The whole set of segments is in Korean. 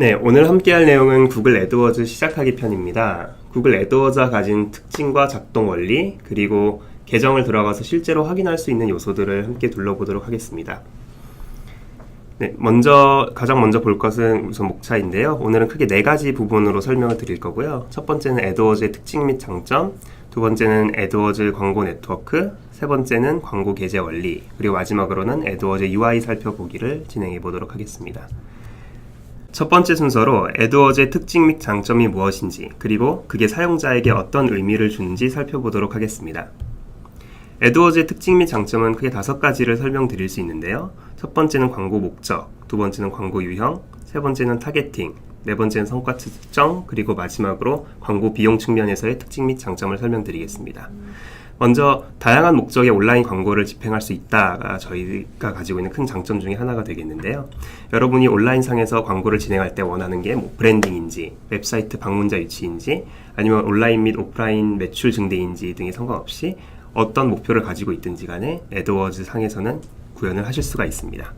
네, 오늘 함께 할 내용은 구글 애드워즈 시작하기 편입니다. 구글 애드워즈가 가진 특징과 작동 원리, 그리고 계정을 들어가서 실제로 확인할 수 있는 요소들을 함께 둘러보도록 하겠습니다. 네, 먼저 가장 먼저 볼 것은 우선 목차인데요. 오늘은 크게 네 가지 부분으로 설명을 드릴 거고요. 첫 번째는 애드워즈의 특징 및 장점, 두 번째는 애드워즈 광고 네트워크, 세 번째는 광고 게재 원리, 그리고 마지막으로는 애드워즈 UI 살펴보기를 진행해 보도록 하겠습니다. 첫 번째 순서로 애드워즈의 특징 및 장점이 무엇인지, 그리고 그게 사용자에게 어떤 의미를 주는지 살펴보도록 하겠습니다. 애드워즈의 특징 및 장점은 크게 다섯 가지를 설명드릴 수 있는데요. 첫 번째는 광고 목적, 두 번째는 광고 유형, 세 번째는 타겟팅, 네 번째는 성과 측정, 그리고 마지막으로 광고 비용 측면에서의 특징 및 장점을 설명드리겠습니다. 먼저 다양한 목적의 온라인 광고를 집행할 수 있다가 저희가 가지고 있는 큰 장점 중에 하나가 되겠는데요. 여러분이 온라인 상에서 광고를 진행할 때 원하는 게 뭐 브랜딩인지, 웹사이트 방문자 유치인지, 아니면 온라인 및 오프라인 매출 증대인지 등에 상관없이 어떤 목표를 가지고 있든지 간에 애드워즈 상에서는 구현을 하실 수가 있습니다.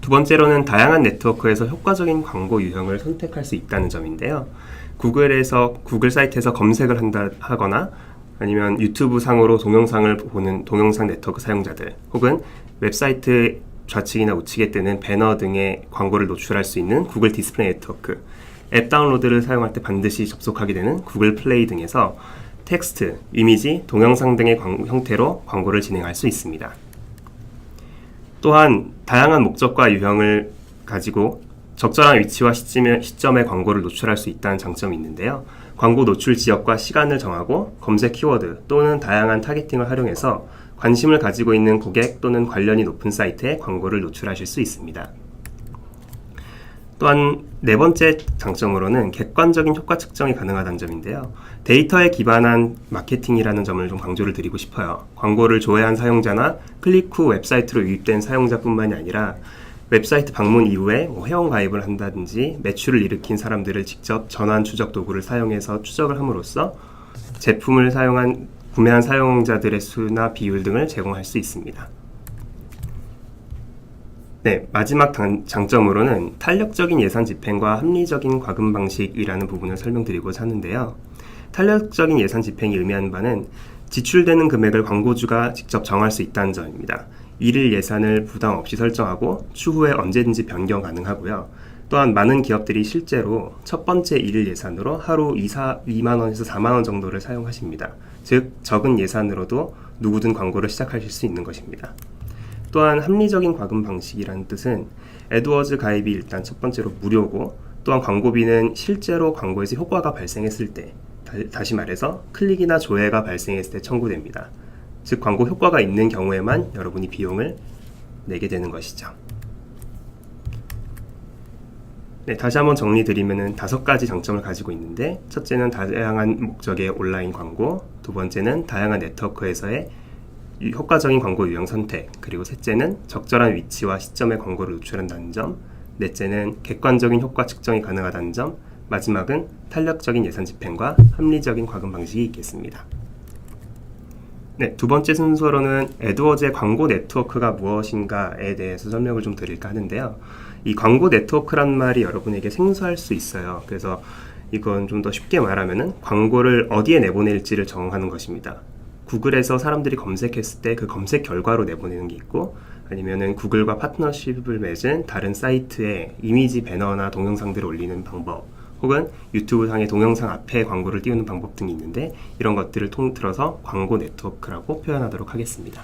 두 번째로는 다양한 네트워크에서 효과적인 광고 유형을 선택할 수 있다는 점인데요. 구글에서 구글 사이트에서 검색을 한다 하거나 아니면 유튜브 상으로 동영상을 보는 동영상 네트워크 사용자들 혹은 웹사이트 좌측이나 우측에 뜨는 배너 등의 광고를 노출할 수 있는 구글 디스플레이 네트워크 앱 다운로드를 사용할 때 반드시 접속하게 되는 구글 플레이 등에서 텍스트, 이미지, 동영상 등의 광, 형태로 광고를 진행할 수 있습니다. 또한 다양한 목적과 유형을 가지고 적절한 위치와 시점에, 시점에 광고를 노출할 수 있다는 장점이 있는데요. 광고 노출 지역과 시간을 정하고 검색 키워드 또는 다양한 타겟팅을 활용해서 관심을 가지고 있는 고객 또는 관련이 높은 사이트에 광고를 노출하실 수 있습니다. 또한 네 번째 장점으로는 객관적인 효과 측정이 가능하다는 점인데요. 데이터에 기반한 마케팅이라는 점을 좀 강조를 드리고 싶어요. 광고를 조회한 사용자나 클릭 후 웹사이트로 유입된 사용자뿐만이 아니라 웹사이트 방문 이후에 뭐 회원 가입을 한다든지 매출을 일으킨 사람들을 직접 전환 추적 도구를 사용해서 추적을 함으로써 제품을 사용한 구매한 사용자들의 수나 비율 등을 제공할 수 있습니다. 네, 마지막 단, 장점으로는 탄력적인 예산 집행과 합리적인 과금 방식이라는 부분을 설명드리고자 하는데요. 탄력적인 예산 집행이 의미하는 바는 지출되는 금액을 광고주가 직접 정할 수 있다는 점입니다. 일일 예산을 부담 없이 설정하고 추후에 언제든지 변경 가능하고요. 또한 많은 기업들이 실제로 첫 번째 일일 예산으로 하루 2, 4, 2만 원에서 4만 원 정도를 사용하십니다. 즉 적은 예산으로도 누구든 광고를 시작하실 수 있는 것입니다. 또한 합리적인 과금 방식이라는 뜻은 애드워즈 가입이 일단 첫 번째로 무료고 또한 광고비는 실제로 광고에서 효과가 발생했을 때 다시 말해서 클릭이나 조회가 발생했을 때 청구됩니다. 즉 광고 효과가 있는 경우에만 여러분이 비용을 내게 되는 것이죠. 네, 다시 한번 정리드리면 다섯 가지 장점을 가지고 있는데 첫째는 다양한 목적의 온라인 광고, 두 번째는 다양한 네트워크에서의 효과적인 광고 유형 선택, 그리고 셋째는 적절한 위치와 시점에 광고를 노출한다는 점, 넷째는 객관적인 효과 측정이 가능하다는 점, 마지막은 탄력적인 예산 집행과 합리적인 과금 방식이 있겠습니다. 네, 두 번째 순서로는 에드워즈의 광고 네트워크가 무엇인가에 대해서 설명을 좀 드릴까 하는데요. 이 광고 네트워크란 말이 여러분에게 생소할 수 있어요. 그래서 이건 좀 더 쉽게 말하면은 광고를 어디에 내보낼지를 정하는 것입니다. 구글에서 사람들이 검색했을 때 그 검색 결과로 내보내는 게 있고 아니면은 구글과 파트너십을 맺은 다른 사이트에 이미지 배너나 동영상들을 올리는 방법 혹은 유튜브 상의 동영상 앞에 광고를 띄우는 방법 등이 있는데 이런 것들을 통틀어서 광고 네트워크라고 표현하도록 하겠습니다.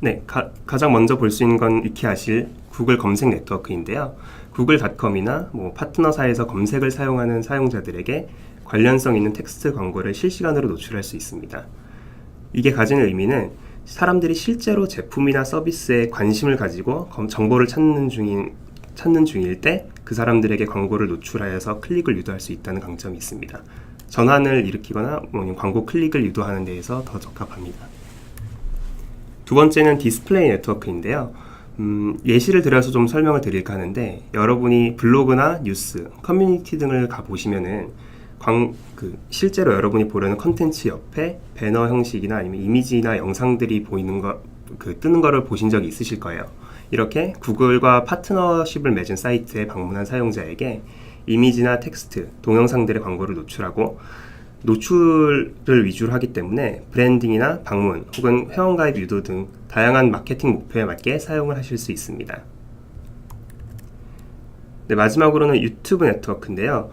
네, 가, 장 먼저 볼 수 있는 건 익히 아실 구글 검색 네트워크인데요. 구글닷컴이나 뭐 파트너사에서 검색을 사용하는 사용자들에게 관련성 있는 텍스트 광고를 실시간으로 노출할 수 있습니다. 이게 가지는 의미는 사람들이 실제로 제품이나 서비스에 관심을 가지고 정보를 찾는 중인 찾는 중일 때 그 사람들에게 광고를 노출하여서 클릭을 유도할 수 있다는 강점이 있습니다. 전환을 일으키거나 광고 클릭을 유도하는 데에서 더 적합합니다. 두 번째는 디스플레이 네트워크인데요. 음, 예시를 들어서 좀 설명을 드릴까 하는데 여러분이 블로그나 뉴스, 커뮤니티 등을 가 보시면은 광, 그 실제로 여러분이 보려는 컨텐츠 옆에 배너 형식이나 아니면 이미지나 영상들이 보이는 거 그 뜨는 거를 보신 적이 있으실 거예요. 이렇게 구글과 파트너십을 맺은 사이트에 방문한 사용자에게 이미지나 텍스트, 동영상들의 광고를 노출하고 노출을 위주로 하기 때문에 브랜딩이나 방문 혹은 회원가입 유도 등 다양한 마케팅 목표에 맞게 사용을 하실 수 있습니다. 네, 마지막으로는 유튜브 네트워크인데요.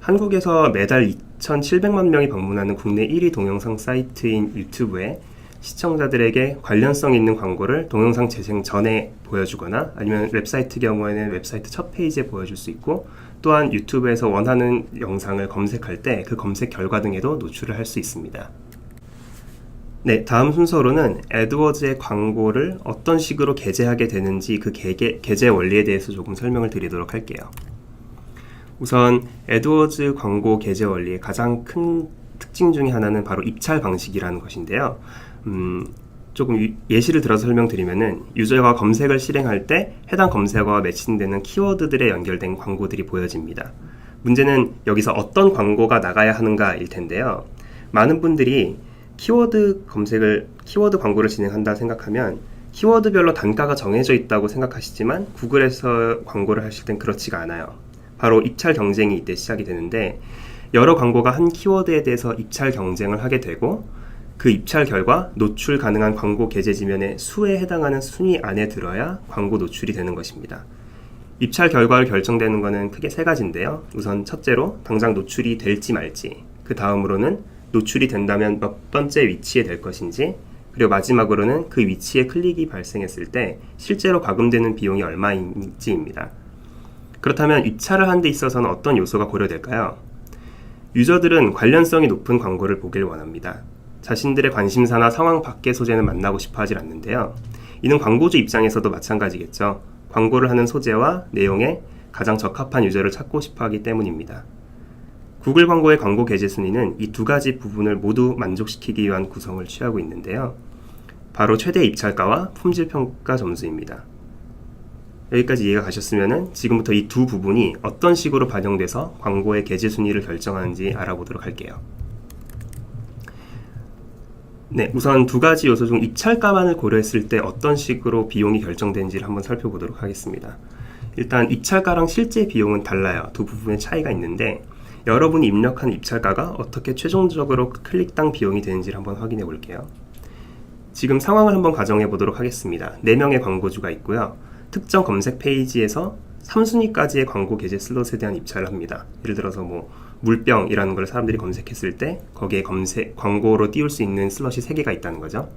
한국에서 매달 2,700만 명이 방문하는 국내 1위 동영상 사이트인 유튜브에 시청자들에게 관련성 있는 광고를 동영상 재생 전에 보여주거나 아니면 웹사이트 경우에는 웹사이트 첫 페이지에 보여줄 수 있고 또한 유튜브에서 원하는 영상을 검색할 때 그 검색 결과 등에도 노출을 할 수 있습니다. 네, 다음 순서로는 애드워즈의 광고를 어떤 식으로 게재하게 되는지 그 게재, 게재 원리에 대해서 조금 설명을 드리도록 할게요. 우선 애드워즈 광고 게재 원리의 가장 큰 특징 중에 하나는 바로 입찰 방식이라는 것인데요. 음, 조금 유- 예시를 들어서 설명드리면은 유저가 검색을 실행할 때 해당 검색어와 매칭되는 키워드들에 연결된 광고들이 보여집니다. 문제는 여기서 어떤 광고가 나가야 하는가일 텐데요. 많은 분들이 키워드 검색을 키워드 광고를 진행한다 생각하면 키워드별로 단가가 정해져 있다고 생각하시지만 구글에서 광고를 하실 땐 그렇지가 않아요. 바로 입찰 경쟁이 이때 시작이 되는데 여러 광고가 한 키워드에 대해서 입찰 경쟁을 하게 되고 그 입찰 결과 노출 가능한 광고 게재 지면의 수에 해당하는 순위 안에 들어야 광고 노출이 되는 것입니다. 입찰 결과를 결정되는 것은 크게 세 가지인데요. 우선 첫째로 당장 노출이 될지 말지, 그 다음으로는 노출이 된다면 몇 번째 위치에 될 것인지, 그리고 마지막으로는 그 위치에 클릭이 발생했을 때 실제로 과금되는 비용이 얼마인지입니다. 그렇다면 입찰을 하는 데 있어서는 어떤 요소가 고려될까요? 유저들은 관련성이 높은 광고를 보길 원합니다. 자신들의 관심사나 상황 밖의 소재는 만나고 싶어 하질 않는데요. 이는 광고주 입장에서도 마찬가지겠죠. 광고를 하는 소재와 내용에 가장 적합한 유저를 찾고 싶어 하기 때문입니다. 구글 광고의 광고 게재 순위는 이 두 가지 부분을 모두 만족시키기 위한 구성을 취하고 있는데요. 바로 최대 입찰가와 품질 평가 점수입니다. 여기까지 이해가 가셨으면 지금부터 이 두 부분이 어떤 식으로 반영돼서 광고의 게재 순위를 결정하는지 알아보도록 할게요. 네, 우선 두 가지 요소 중 입찰가만을 고려했을 때 어떤 식으로 비용이 결정되는지를 한번 살펴보도록 하겠습니다. 일단 입찰가랑 실제 비용은 달라요. 두 부분의 차이가 있는데 여러분이 입력한 입찰가가 어떻게 최종적으로 클릭당 비용이 되는지를 한번 확인해 볼게요. 지금 상황을 한번 가정해 보도록 하겠습니다. 4명의 광고주가 있고요. 특정 검색 페이지에서 3순위까지의 광고 게재 슬롯에 대한 입찰을 합니다. 예를 들어서 뭐 물병이라는 걸 사람들이 검색했을 때 거기에 검색 광고로 띄울 수 있는 슬롯이 3개가 있다는 거죠.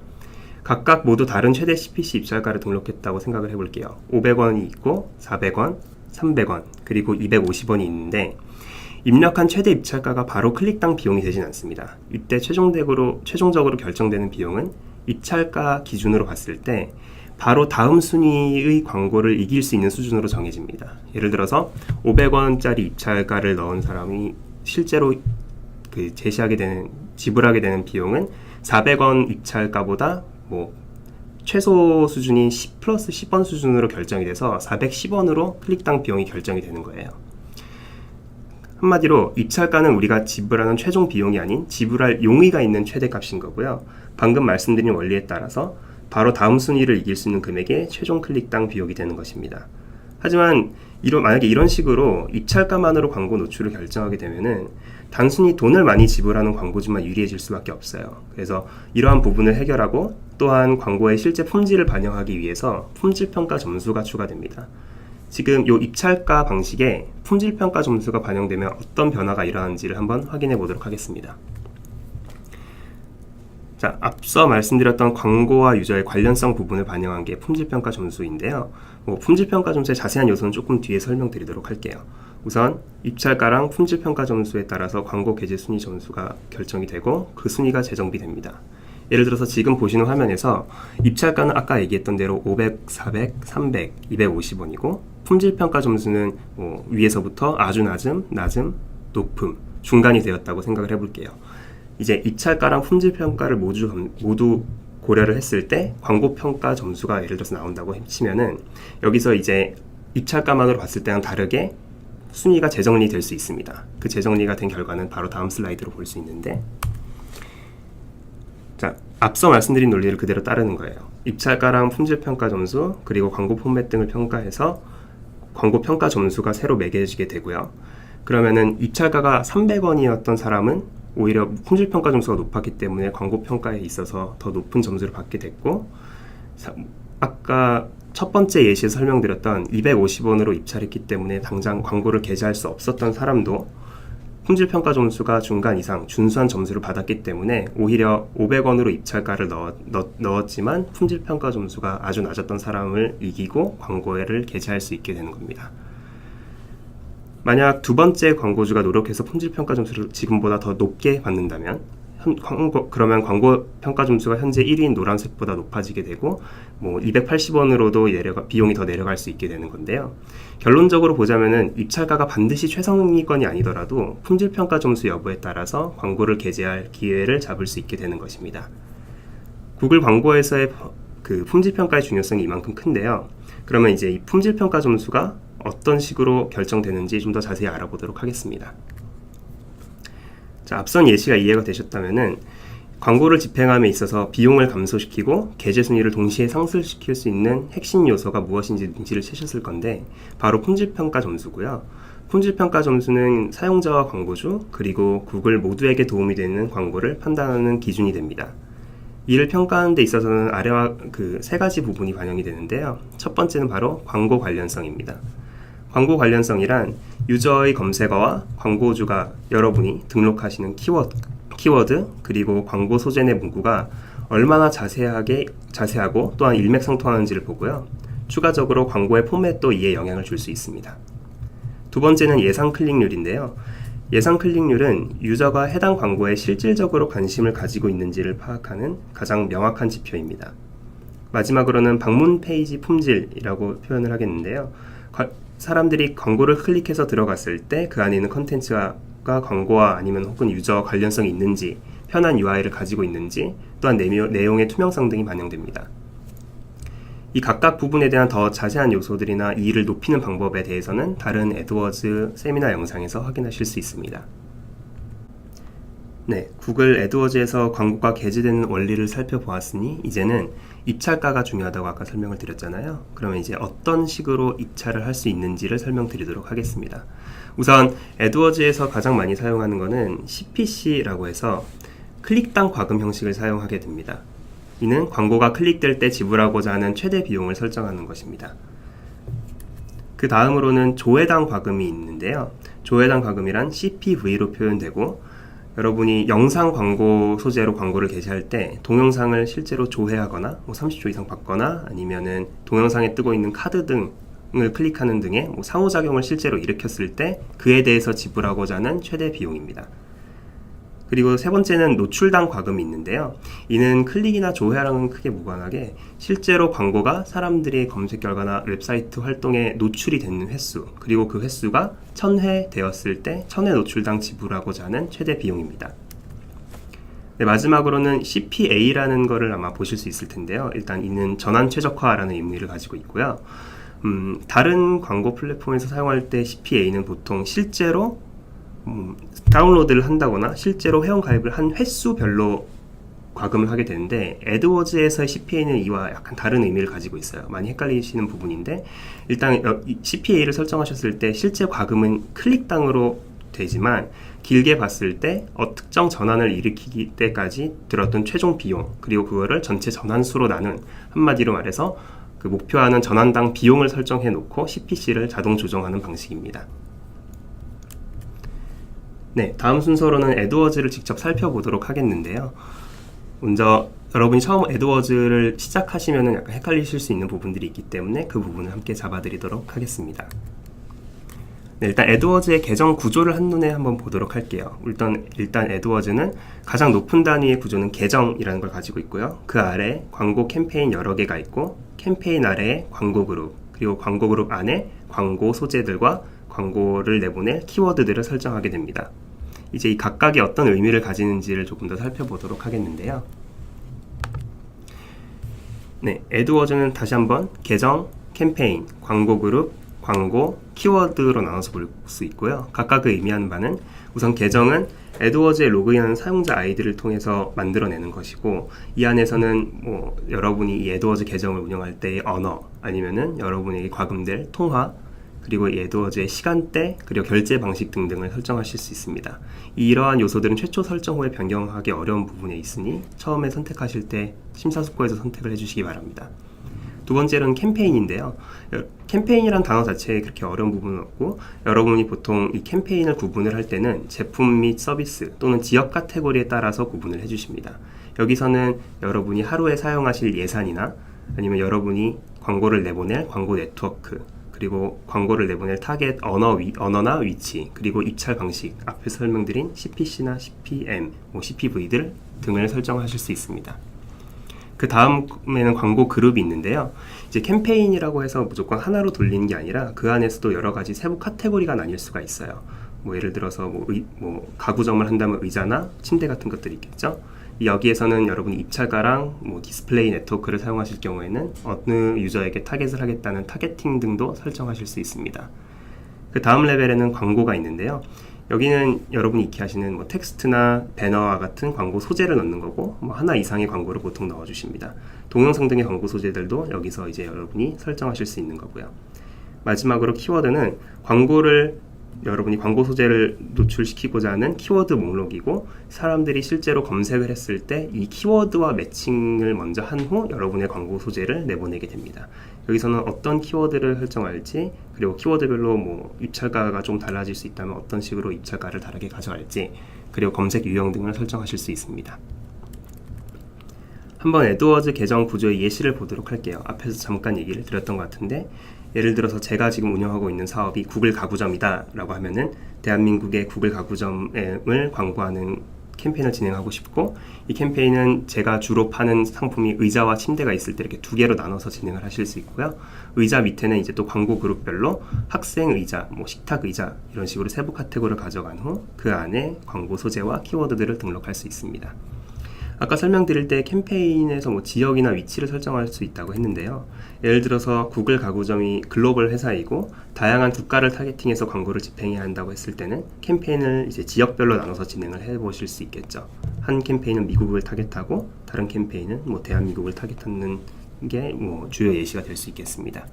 각각 모두 다른 최대 CPC 입찰가를 등록했다고 생각을 해볼게요. 500원이 있고 400원, 300원, 그리고 250원이 있는데 입력한 최대 입찰가가 바로 클릭당 비용이 되진 않습니다. 이때 최종적으로 최종적으로 결정되는 비용은 입찰가 기준으로 봤을 때 바로 다음 순위의 광고를 이길 수 있는 수준으로 정해집니다. 예를 들어서 500원짜리 입찰가를 넣은 사람이 실제로 그 제시하게 되는 지불하게 되는 비용은 400원 입찰가보다 뭐 최소 수준인 10 플러스 10원 수준으로 결정이 돼서 410원으로 클릭당 비용이 결정이 되는 거예요. 한마디로 입찰가는 우리가 지불하는 최종 비용이 아닌 지불할 용의가 있는 최대값인 거고요. 방금 말씀드린 원리에 따라서 바로 다음 순위를 이길 수 있는 금액의 최종 클릭당 비용이 되는 것입니다. 하지만 이런 만약에 이런 식으로 입찰가만으로 광고 노출을 결정하게 되면은 단순히 돈을 많이 지불하는 광고주만 유리해질 수밖에 없어요. 그래서 이러한 부분을 해결하고 또한 광고의 실제 품질을 반영하기 위해서 품질 평가 점수가 추가됩니다. 지금 이 입찰가 방식에 품질 평가 점수가 반영되면 어떤 변화가 일어나는지를 한번 확인해 보도록 하겠습니다. 자, 앞서 말씀드렸던 광고와 유저의 관련성 부분을 반영한 게 품질평가 점수인데요. 뭐 품질평가 점수의 자세한 요소는 조금 뒤에 설명드리도록 할게요. 우선 입찰가랑 품질평가 점수에 따라서 광고 게재 순위 점수가 결정이 되고 그 순위가 재정비됩니다. 예를 들어서 지금 보시는 화면에서 입찰가는 아까 얘기했던 대로 500, 400, 300, 250원이고 품질평가 점수는 뭐 위에서부터 아주 낮음, 낮음, 높음, 중간이 되었다고 생각을 해볼게요. 이제 입찰가랑 품질 평가를 모두 감- 모두 고려를 했을 때 광고 평가 점수가 예를 들어서 나온다고 치면은 여기서 이제 입찰가만으로 봤을 때랑 다르게 순위가 재정리될 수 있습니다. 그 재정리가 된 결과는 바로 다음 슬라이드로 볼 수 있는데 자, 앞서 말씀드린 논리를 그대로 따르는 거예요. 입찰가랑 품질 평가 점수 그리고 광고 포맷 등을 평가해서 광고 평가 점수가 새로 매겨지게 되고요. 그러면은 입찰가가 300원이었던 사람은 오히려 품질 평가 점수가 높았기 때문에 광고 평가에 있어서 더 높은 점수를 받게 됐고 사- 아까 첫 번째 예시에서 설명드렸던 250원으로 입찰했기 때문에 당장 광고를 게재할 수 없었던 사람도 품질 평가 점수가 중간 이상 준수한 점수를 받았기 때문에 오히려 500원으로 입찰가를 넣었, 넣, 지만 품질 평가 점수가 아주 낮았던 사람을 이기고 광고를 게재할 수 있게 되는 겁니다. 만약 두 번째 광고주가 노력해서 품질 평가 점수를 지금보다 더 높게 받는다면 현, 광고, 그러면 광고 평가 점수가 현재 1위인 노란색보다 높아지게 되고 뭐 280원으로도 내려가, 비용이 더 내려갈 수 있게 되는 건데요. 결론적으로 보자면은 입찰가가 반드시 최상위권이 아니더라도 품질 평가 점수 여부에 따라서 광고를 게재할 기회를 잡을 수 있게 되는 것입니다. 구글 광고에서의 그 품질 평가의 중요성이 이만큼 큰데요. 그러면 이제 이 품질 평가 점수가 어떤 식으로 결정되는지 좀 더 자세히 알아보도록 하겠습니다. 자, 앞선 예시가 이해가 되셨다면은 광고를 집행함에 있어서 비용을 감소시키고 게재 순위를 동시에 상승시킬 수 있는 핵심 요소가 무엇인지 눈치를 채셨을 건데 바로 품질 평가 점수고요. 품질 평가 점수는 사용자와 광고주 그리고 구글 모두에게 도움이 되는 광고를 판단하는 기준이 됩니다. 이를 평가하는 데 있어서는 아래와 그 세 가지 부분이 반영이 되는데요. 첫 번째는 바로 광고 관련성입니다. 광고 관련성이란 유저의 검색어와 광고주가 여러분이 등록하시는 키워드, 키워드 그리고 광고 소재 내 문구가 얼마나 자세하게 자세하고 또한 일맥상통하는지를 보고요. 추가적으로 광고의 포맷도 이에 영향을 줄 수 있습니다. 두 번째는 예상 클릭률인데요. 예상 클릭률은 유저가 해당 광고에 실질적으로 관심을 가지고 있는지를 파악하는 가장 명확한 지표입니다. 마지막으로는 방문 페이지 품질이라고 표현을 하겠는데요. 과- 사람들이 광고를 클릭해서 들어갔을 때 그 안에 있는 컨텐츠가 광고와 아니면 혹은 유저 관련성이 있는지, 편한 UI를 가지고 있는지, 또한 내용의 투명성 등이 반영됩니다. 이 각각 부분에 대한 더 자세한 요소들이나 이의를 높이는 방법에 대해서는 다른 에드워즈 세미나 영상에서 확인하실 수 있습니다. 네, 구글 에드워즈에서 광고가 게재되는 원리를 살펴보았으니 이제는 입찰가가 중요하다고 아까 설명을 드렸잖아요. 그러면 이제 어떤 식으로 입찰을 할 수 있는지를 설명드리도록 하겠습니다. 우선 에드워즈에서 가장 많이 사용하는 것은 CPC라고 해서 클릭당 과금 형식을 사용하게 됩니다. 이는 광고가 클릭될 때 지불하고자 하는 최대 비용을 설정하는 것입니다. 그 다음으로는 조회당 과금이 있는데요. 조회당 과금이란 CPV로 표현되고 여러분이 영상 광고 소재로 광고를 게시할 때 동영상을 실제로 조회하거나 뭐 30초 이상 받거나 아니면은 동영상에 뜨고 있는 카드 등을 클릭하는 등의 뭐 상호작용을 실제로 일으켰을 때 그에 대해서 지불하고자 하는 최대 비용입니다. 그리고 세 번째는 노출당 과금이 있는데요. 이는 클릭이나 조회랑은 크게 무관하게 실제로 광고가 사람들의 검색 결과나 웹사이트 활동에 노출이 되는 횟수, 그리고 그 횟수가 1000회 되었을 때 1000회 노출당 지불하고자 하는 최대 비용입니다. 네, 마지막으로는 CPA라는 거를 아마 보실 수 있을 텐데요. 일단 이는 전환 최적화라는 의미를 가지고 있고요. 음, 다른 광고 플랫폼에서 사용할 때 CPA는 보통 실제로 음, 다운로드를 한다거나 실제로 회원 가입을 한 횟수별로 과금을 하게 되는데 에드워즈에서의 CPA는 이와 약간 다른 의미를 가지고 있어요. 많이 헷갈리시는 부분인데 일단 CPA를 설정하셨을 때 실제 과금은 클릭당으로 되지만 길게 봤을 때 어, 특정 전환을 일으키기 때까지 들었던 최종 비용 그리고 그거를 전체 전환수로 나눈 한마디로 말해서 그 목표하는 전환당 비용을 설정해 놓고 CPC를 자동 조정하는 방식입니다. 네, 다음 순서로는 에드워즈를 직접 살펴보도록 하겠는데요. 먼저 여러분이 처음 에드워즈를 시작하시면 약간 헷갈리실 수 있는 부분들이 있기 때문에 그 부분을 함께 잡아드리도록 하겠습니다. 네, 일단 에드워즈의 계정 구조를 한눈에 한번 보도록 할게요. 일단, 일단 에드워즈는 가장 높은 단위의 구조는 계정이라는 걸 가지고 있고요. 그 아래 광고 캠페인 여러 개가 있고 캠페인 아래에 광고 그룹 그리고 광고 그룹 안에 광고 소재들과 광고를 내보낼 키워드들을 설정하게 됩니다. 이제 이 각각이 어떤 의미를 가지는지를 조금 더 살펴보도록 하겠는데요. 네, 에드워즈는 다시 한번 계정, 캠페인, 광고 그룹, 광고, 키워드로 나눠서 볼 수 있고요. 각각 의 의미하는 바는 우선 계정은 에드워즈에 로그인하는 사용자 아이디를 통해서 만들어내는 것이고 이 안에서는 뭐 여러분이 이 에드워즈 계정을 운영할 때의 언어 아니면은 여러분에게 과금될 통화 그리고 이 에드워즈의 시간대 그리고 결제 방식 등등을 설정하실 수 있습니다. 이러한 요소들은 최초 설정 후에 변경하기 어려운 부분에 있으니 처음에 선택하실 때 심사숙고해서 선택을 해주시기 바랍니다. 두 번째로는 캠페인인데요. 여- 캠페인이란 단어 자체에 그렇게 어려운 부분은 없고 여러분이 보통 이 캠페인을 구분을 할 때는 제품 및 서비스 또는 지역 카테고리에 따라서 구분을 해주십니다. 여기서는 여러분이 하루에 사용하실 예산이나 아니면 여러분이 광고를 내보낼 광고 네트워크 그리고 광고를 내보낼 타겟 언어 위, 언어나 위치 그리고 입찰 방식 앞에 설명드린 CPC나 CPM, 뭐 CPV들 등을 설정하실 수 있습니다. 그 다음에는 광고 그룹이 있는데요. 이제 캠페인이라고 해서 무조건 하나로 돌리는 게 아니라 그 안에서도 여러 가지 세부 카테고리가 나뉠 수가 있어요. 뭐 예를 들어서 뭐, 의- 뭐 가구점을 한다면 의자나 침대 같은 것들이 있겠죠. 여기에서는 여러분이 입찰가랑 뭐 디스플레이 네트워크를 사용하실 경우에는 어느 유저에게 타겟을 하겠다는 타겟팅 등도 설정하실 수 있습니다. 그 다음 레벨에는 광고가 있는데요. 여기는 여러분이 익히 하시는 뭐 텍스트나 배너와 같은 광고 소재를 넣는 거고 뭐 하나 이상의 광고를 보통 넣어 주십니다. 동영상 등의 광고 소재들도 여기서 이제 여러분이 설정하실 수 있는 거고요. 마지막으로 키워드는 광고를 여러분이 광고 소재를 노출시키고자 하는 키워드 목록이고 사람들이 실제로 검색을 했을 때 이 키워드와 매칭을 먼저 한 후 여러분의 광고 소재를 내보내게 됩니다. 여기서는 어떤 키워드를 설정할지 그리고 키워드별로 뭐 입찰가가 좀 달라질 수 있다면 어떤 식으로 입찰가를 다르게 가져갈지 그리고 검색 유형 등을 설정하실 수 있습니다. 한번 에드워즈 계정 구조의 예시를 보도록 할게요. 앞에서 잠깐 얘기를 드렸던 것 같은데 예를 들어서 제가 지금 운영하고 있는 사업이 구글 가구점이다라고 하면은 대한민국의 구글 가구점을 광고하는 캠페인을 진행하고 싶고 이 캠페인은 제가 주로 파는 상품이 의자와 침대가 있을 때 이렇게 두 개로 나눠서 진행을 하실 수 있고요. 의자 밑에는 이제 또 광고 그룹별로 학생 의자, 뭐 식탁 의자 이런 식으로 세부 카테고리를 가져간 후 그 안에 광고 소재와 키워드들을 등록할 수 있습니다. 아까 설명드릴 때 캠페인에서 뭐 지역이나 위치를 설정할 수 있다고 했는데요. 예를 들어서 구글 가구점이 글로벌 회사이고 다양한 국가를 타겟팅해서 광고를 집행해야 한다고 했을 때는 캠페인을 이제 지역별로 나눠서 진행을 해 보실 수 있겠죠. 한 캠페인은 미국을 타겟하고 다른 캠페인은 뭐 대한민국을 타겟하는 게 뭐 주요 예시가 될 수 있겠습니다.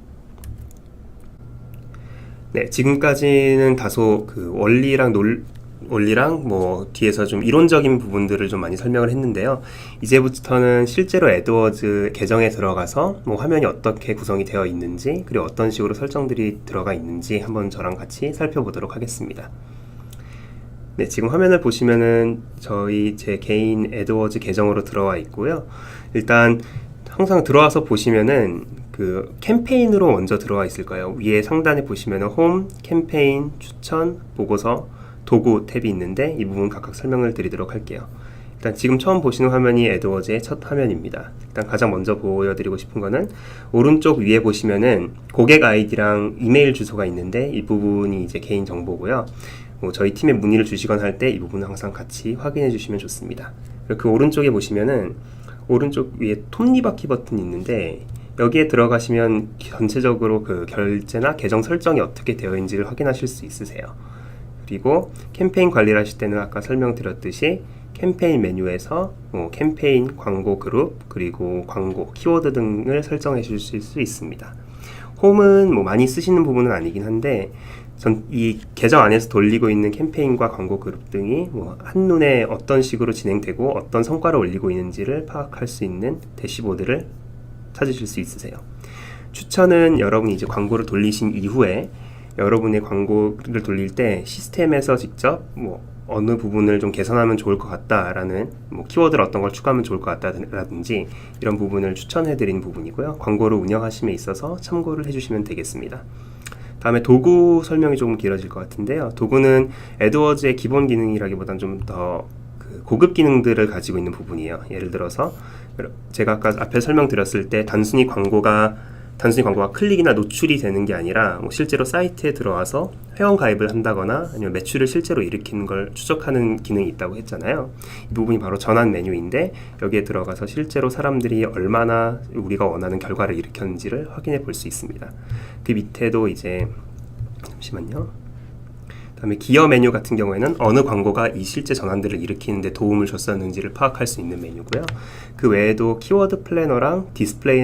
네, 지금까지는 다소 그 원리랑 논 원리랑 뭐 뒤에서 좀 이론적인 부분들을 좀 많이 설명을 했는데요. 이제부터는 실제로 에드워즈 계정에 들어가서 뭐 화면이 어떻게 구성이 되어 있는지 그리고 어떤 식으로 설정들이 들어가 있는지 한번 저랑 같이 살펴보도록 하겠습니다. 네, 지금 화면을 보시면은 저희 제 개인 에드워즈 계정으로 들어와 있고요. 일단 항상 들어와서 보시면은 그 캠페인으로 먼저 들어와 있을 거예요. 위에 상단에 보시면은 홈, 캠페인, 추천, 보고서, 도구 탭이 있는데 이 부분 각각 설명을 드리도록 할게요. 일단 지금 처음 보시는 화면이 에드워즈의 첫 화면입니다. 일단 가장 먼저 보여드리고 싶은 거는 오른쪽 위에 보시면은 고객 아이디랑 이메일 주소가 있는데 이 부분이 이제 개인 정보고요. 뭐 저희 팀에 문의를 주시거나 할 때 이 부분은 항상 같이 확인해 주시면 좋습니다. 그리고 그 오른쪽에 보시면은 오른쪽 위에 톱니바퀴 버튼이 있는데 여기에 들어가시면 전체적으로 그 결제나 계정 설정이 어떻게 되어 있는지를 확인하실 수 있으세요. 그리고 캠페인 관리를 하실 때는 아까 설명드렸듯이 캠페인 메뉴에서 뭐 캠페인, 광고 그룹, 그리고 광고, 키워드 등을 설정해 주실 수 있습니다. 홈은 뭐 많이 쓰시는 부분은 아니긴 한데 전 이 계정 안에서 돌리고 있는 캠페인과 광고 그룹 등이 뭐 한눈에 어떤 식으로 진행되고 어떤 성과를 올리고 있는지를 파악할 수 있는 대시보드를 찾으실 수 있으세요. 추천은 여러분이 이제 광고를 돌리신 이후에 여러분의 광고를 돌릴 때 시스템에서 직접 뭐 어느 부분을 좀 개선하면 좋을 것 같다라는 뭐 키워드를 어떤 걸 추가하면 좋을 것 같다라든지 이런 부분을 추천해 드리는 부분이고요. 광고를 운영하심에 있어서 참고를 해주시면 되겠습니다. 다음에 도구 설명이 조금 길어질 것 같은데요. 도구는 에드워즈의 기본 기능이라기보다는 좀더 그 고급 기능들을 가지고 있는 부분이에요. 예를 들어서 제가 아까 앞에 설명드렸을 때 단순히 광고가 단순히 광고가 클릭이나 노출이 되는 게 아니라 뭐 실제로 사이트에 들어와서 회원 가입을 한다거나 아니면 매출을 실제로 일으키는 걸 추적하는 기능이 있다고 했잖아요. 이 부분이 바로 전환 메뉴인데 여기에 들어가서 실제로 사람들이 얼마나 우리가 원하는 결과를 일으켰는지를 확인해 볼 수 있습니다. 그 밑에도 이제 잠시만요. 그다음에 기어 메뉴 같은 경우에는 어느 광고가 이 실제 전환들을 일으키는데 도움을 줬었는지를 파악할 수 있는 메뉴고요. 그 외에도 키워드 플래너랑 디스플레이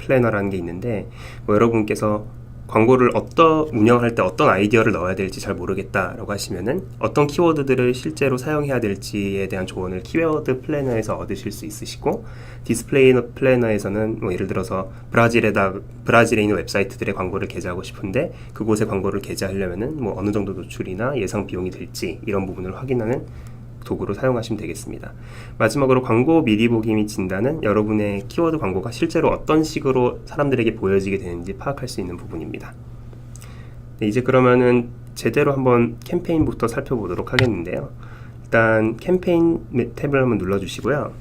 플래너라는 게 있는데 뭐 여러분께서 광고를 어떤 운영할 때 어떤 아이디어를 넣어야 될지 잘 모르겠다라고 하시면은 어떤 키워드들을 실제로 사용해야 될지에 대한 조언을 키워드 플래너에서 얻으실 수 있으시고 디스플레이 플래너에서는 뭐 예를 들어서 브라질에다 브라질에 있는 웹사이트들의 광고를 게재하고 싶은데 그곳에 광고를 게재하려면은 뭐 어느 정도 노출이나 예상 비용이 들지 이런 부분을 확인하는 도구로 사용하시면 되겠습니다. 마지막으로 광고 미리 보기 및 진단은 여러분의 키워드 광고가 실제로 어떤 식으로 사람들에게 보여지게 되는지 파악할 수 있는 부분입니다. 네, 이제 그러면은 제대로 한번 캠페인부터 살펴보도록 하겠는데요. 일단 캠페인 탭을 한번 눌러주시고요.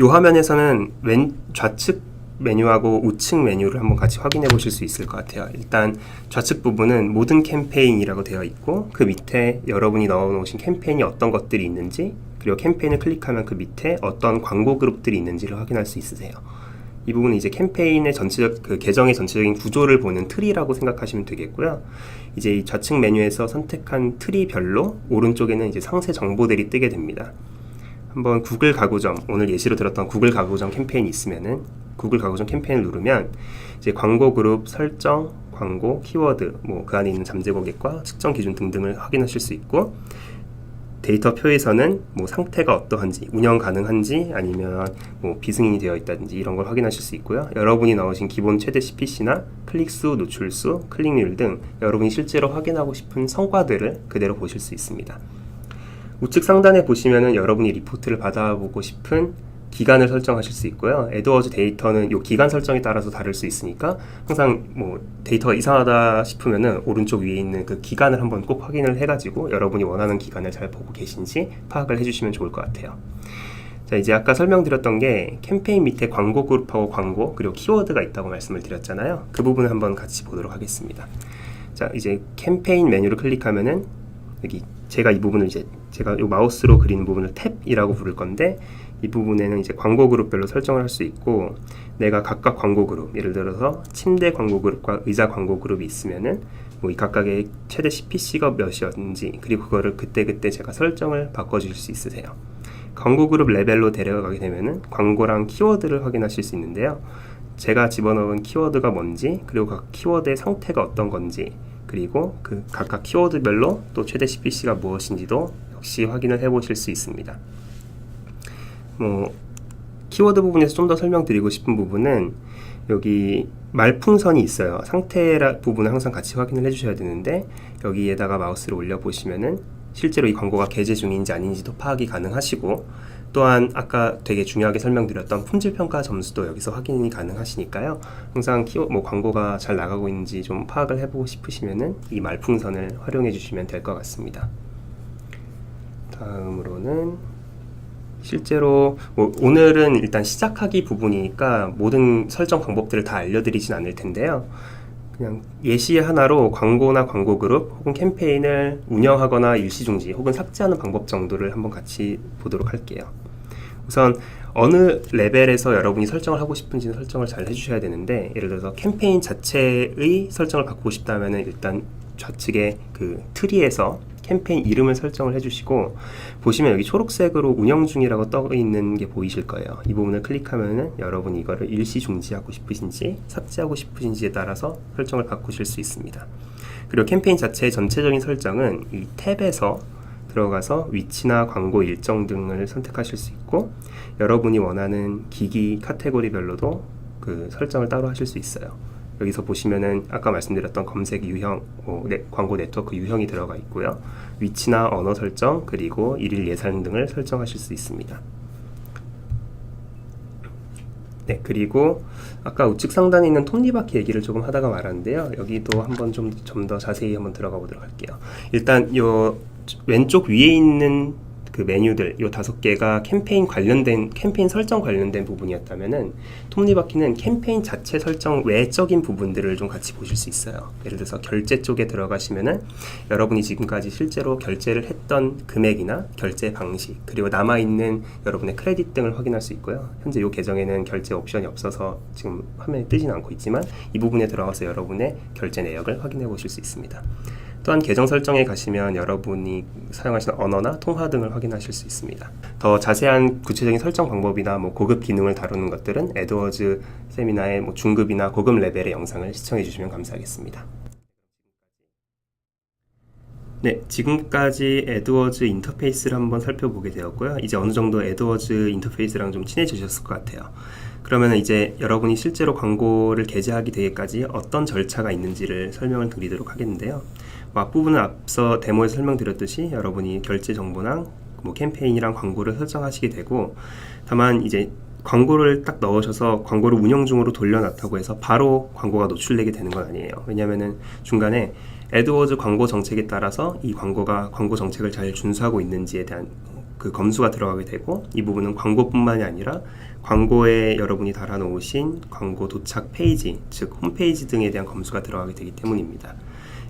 이 화면에서는 왼 좌측 메뉴하고 우측 메뉴를 한번 같이 확인해 보실 수 있을 것 같아요. 일단 좌측 부분은 모든 캠페인이라고 되어 있고 그 밑에 여러분이 넣어 놓으신 캠페인이 어떤 것들이 있는지 그리고 캠페인을 클릭하면 그 밑에 어떤 광고 그룹들이 있는지를 확인할 수 있으세요. 이 부분은 이제 캠페인의 전체적 그 계정의 전체적인 구조를 보는 틀이라고 생각하시면 되겠고요. 이제 이 좌측 메뉴에서 선택한 트리별로 오른쪽에는 이제 상세 정보들이 뜨게 됩니다. 한번 구글 가구점 오늘 예시로 들었던 구글 가구점 캠페인이 있으면은 구글 가구점 캠페인을 누르면 이제 광고 그룹 설정, 광고, 키워드, 뭐 그 안에 있는 잠재 고객과 측정 기준 등등을 확인하실 수 있고 데이터 표에서는 뭐 상태가 어떠한지, 운영 가능한지 아니면 뭐 비승인이 되어 있다든지 이런 걸 확인하실 수 있고요. 여러분이 넣으신 기본 최대 CPC나 클릭수, 노출수, 클릭률 등 여러분이 실제로 확인하고 싶은 성과들을 그대로 보실 수 있습니다. 우측 상단에 보시면은 여러분이 리포트를 받아보고 싶은 기간을 설정하실 수 있고요. 에드워즈 데이터는 이 기간 설정에 따라서 다를 수 있으니까 항상 뭐 데이터가 이상하다 싶으면은 오른쪽 위에 있는 그 기간을 한번 꼭 확인을 해가지고 여러분이 원하는 기간을 잘 보고 계신지 파악을 해주시면 좋을 것 같아요. 자 이제 아까 설명드렸던 게 캠페인 밑에 광고 그룹하고 광고 그리고 키워드가 있다고 말씀을 드렸잖아요. 그 부분을 한번 같이 보도록 하겠습니다. 자 이제 캠페인 메뉴를 클릭하면은 여기 제가 이 부분을 이제 제가 이 마우스로 그리는 부분을 탭이라고 부를 건데 이 부분에는 이제 광고 그룹별로 설정을 할 수 있고 내가 각각 광고 그룹 예를 들어서 침대 광고 그룹과 의자 광고 그룹이 있으면은 뭐 이 각각의 최대 CPC가 몇이었는지 그리고 그거를 그때그때 제가 설정을 바꿔주실 수 있으세요. 광고 그룹 레벨로 데려가게 되면은 광고랑 키워드를 확인하실 수 있는데요. 제가 집어넣은 키워드가 뭔지 그리고 각 키워드의 상태가 어떤 건지 그리고 그 각각 키워드별로 또 최대 CPC가 무엇인지도 역시 확인을 해 보실 수 있습니다. 뭐 키워드 부분에서 좀 더 설명드리고 싶은 부분은 여기 말풍선이 있어요. 상태 부분을 항상 같이 확인을 해주셔야 되는데 여기에다가 마우스를 올려 보시면은 실제로 이 광고가 게재 중인지 아닌지도 파악이 가능하시고 또한 아까 되게 중요하게 설명드렸던 품질 평가 점수도 여기서 확인이 가능하시니까요. 항상 키워 뭐 광고가 잘 나가고 있는지 좀 파악을 해보고 싶으시면은 이 말풍선을 활용해 주시면 될 것 같습니다. 다음으로는 실제로 뭐 오늘은 일단 시작하기 부분이니까 모든 설정 방법들을 다 알려드리진 않을 텐데요. 그냥 예시 하나로 광고나 광고 그룹 혹은 캠페인을 운영하거나 일시 중지 혹은 삭제하는 방법 정도를 한번 같이 보도록 할게요. 우선 어느 레벨에서 여러분이 설정을 하고 싶은지는 설정을 잘 해주셔야 되는데 예를 들어서 캠페인 자체의 설정을 바꾸고 싶다면 일단 좌측에 그 트리에서 캠페인 이름을 설정을 해주시고 보시면 여기 초록색으로 운영 중이라고 떠 있는 게 보이실 거예요. 이 부분을 클릭하면은 여러분이 이거를 일시 중지하고 싶으신지 삭제하고 싶으신지에 따라서 설정을 바꾸실 수 있습니다. 그리고 캠페인 자체의 전체적인 설정은 이 탭에서 들어가서 위치나 광고 일정 등을 선택하실 수 있고 여러분이 원하는 기기 카테고리별로도 그 설정을 따로 하실 수 있어요. 여기서 보시면은 아까 말씀드렸던 검색 유형, 어, 네, 광고 네트워크 유형이 들어가 있고요. 위치나 언어 설정, 그리고 일일 예산 등을 설정하실 수 있습니다. 네, 그리고 아까 우측 상단에 있는 톱니바퀴 얘기를 조금 하다가 말았는데요. 여기도 한번 좀 좀 더 자세히 한번 들어가 보도록 할게요. 일단 요 왼쪽 위에 있는 그 메뉴들 요 다섯 개가 캠페인 관련된 캠페인 설정 관련된 부분이었다면은 톱니바퀴는 캠페인 자체 설정 외적인 부분들을 좀 같이 보실 수 있어요. 예를 들어서 결제 쪽에 들어가시면은 여러분이 지금까지 실제로 결제를 했던 금액이나 결제 방식 그리고 남아 있는 여러분의 크레딧 등을 확인할 수 있고요. 현재 요 계정에는 결제 옵션이 없어서 지금 화면에 뜨지는 않고 있지만 이 부분에 들어가서 여러분의 결제 내역을 확인해 보실 수 있습니다. 또한 계정 설정에 가시면 여러분이 사용하시는 언어나 통화 등을 확인하실 수 있습니다. 더 자세한 구체적인 설정 방법이나 뭐 고급 기능을 다루는 것들은 에드워즈 세미나의 뭐 중급이나 고급 레벨의 영상을 시청해 주시면 감사하겠습니다. 네, 지금까지 에드워즈 인터페이스를 한번 살펴보게 되었고요. 이제 어느 정도 에드워즈 인터페이스랑 좀 친해지셨을 것 같아요. 그러면 이제 여러분이 실제로 광고를 게재하게 되기까지 어떤 절차가 있는지를 설명을 드리도록 하겠는데요. 뭐 앞부분은 앞서 데모에서 설명드렸듯이 여러분이 결제 정보랑 뭐 캠페인이랑 광고를 설정하시게 되고 다만 이제 광고를 딱 넣으셔서 광고를 운영 중으로 돌려놨다고 해서 바로 광고가 노출되게 되는 건 아니에요. 왜냐하면은 중간에 에드워즈 광고 정책에 따라서 이 광고가 광고 정책을 잘 준수하고 있는지에 대한 그 검수가 들어가게 되고 이 부분은 광고뿐만이 아니라 광고에 여러분이 달아놓으신 광고 도착 페이지 즉 홈페이지 등에 대한 검수가 들어가게 되기 때문입니다.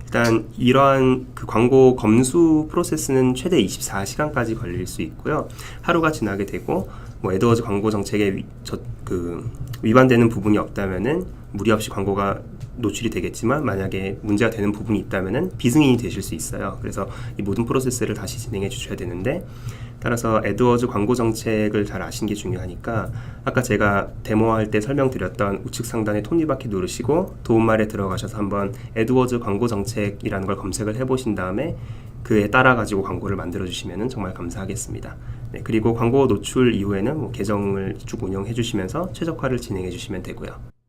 일단 이러한 그 광고 검수 프로세스는 최대 24시간까지 걸릴 수 있고요. 하루가 지나게 되고 뭐 에드워즈 광고 정책에 위, 저, 그 위반되는 부분이 없다면은 무리 없이 광고가 노출이 되겠지만 만약에 문제가 되는 부분이 있다면은 비승인이 되실 수 있어요. 그래서 이 모든 프로세스를 다시 진행해 주셔야 되는데 따라서 에드워즈 광고 정책을 잘 아시는 게 중요하니까 아까 제가 데모할 때 설명드렸던 우측 상단에 톱니바퀴 누르시고 도움말에 들어가셔서 한번 에드워즈 광고 정책이라는 걸 검색을 해보신 다음에 그에 따라 가지고 광고를 만들어 주시면 정말 감사하겠습니다. 네, 그리고 광고 노출 이후에는 뭐 계정을 쭉 운영해 주시면서 최적화를 진행해 주시면 되고요.